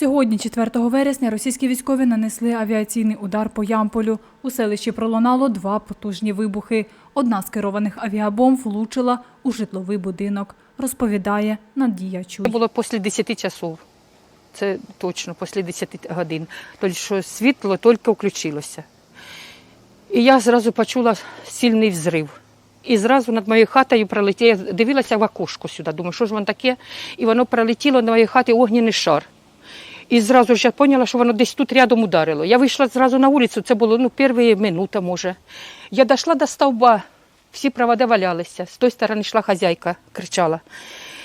Сьогодні, 4 вересня, російські військові нанесли авіаційний удар по Ямполю. У селищі пролунало два потужні вибухи. Одна з керованих авіабомб влучила у житловий будинок, розповідає Надія Чуй. Це було після 10 часов. Це точно після 10 годин. Тобто, що світло тільки включилося. І я зразу почула сильний взрив. І зразу над моєю хатою пролетіло, дивилася в окошко сюди, думаю, що ж воно таке? І воно пролетіло над моєю хати огняний шар. І зразу ж я поняла, що воно десь тут рядом ударило. Я вийшла зразу на вулицю, це було ну, перші минута, може. Я дійшла до стовба, всі провода валялися. З тої сторони йшла хазяйка, кричала.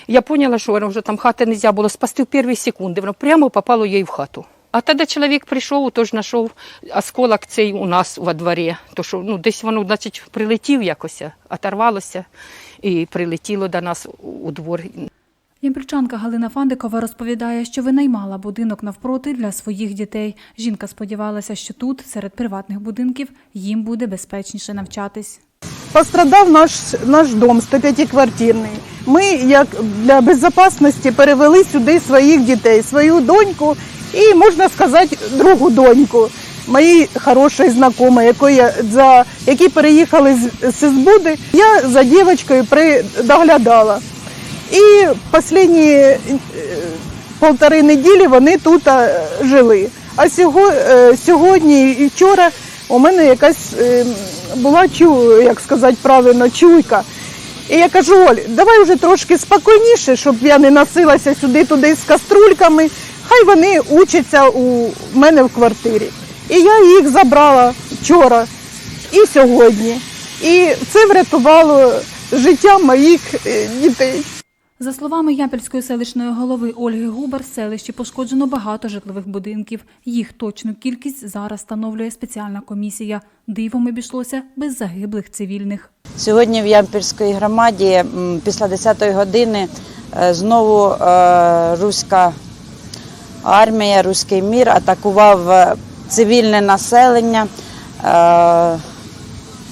Я поняла, що воно вже там хати не можна було спасти в перші секунди. Воно прямо попало їй в хату. А тоді чоловік прийшов, тож знайшов осколок цей у нас во дворі. То що ну, десь воно, значить, прилетів якось, оторвалося і прилетіло до нас у двор. Ямпільчанка Галина Фандикова розповідає, що винаймала будинок навпроти для своїх дітей. Жінка сподівалася, що тут, серед приватних будинків, їм буде безпечніше навчатись. Пострадав наш, наш дом 105-квартирний. Ми, як для безпечності, перевели сюди своїх дітей, свою доньку і, можна сказати, другу доньку. Мої хороші знайомі, якої за, які переїхали з, з Збуди, я за дівчинкою доглядала. І останні е, полтори неділі вони тут е, жили. А е, сьогодні і вчора у мене якась була чу, як сказати правильно, чуйка. І я кажу, Оль, давай вже трошки спокійніше, щоб я не носилася сюди-туди з каструльками. Хай вони учаться у мене в квартирі. І я їх забрала вчора і сьогодні. І це врятувало життя моїх дітей. За словами Ямпільської селищної голови Ольги Губер, в селищі пошкоджено багато житлових будинків. Їх точну кількість зараз встановлює спеціальна комісія. Дивом обійшлося без загиблих цивільних. Сьогодні в Ямпільській громаді після 10-ї години е, знову е, руська армія, руський мір атакував е, цивільне населення.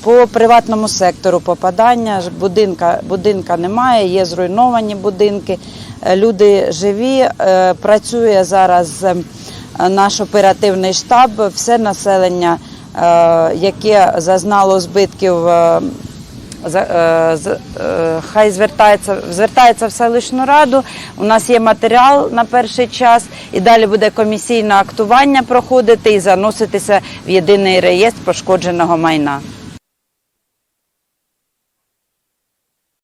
По приватному сектору попадання будинка, будинка немає, є зруйновані будинки, е, люди живі. е, Працює зараз е, наш оперативний штаб, все населення, яке зазнало збитків хай звертається, звертається в селищну раду. У нас є матеріал на перший час, і далі буде комісійне актування проходити і заноситися в єдиний реєстр пошкодженого майна.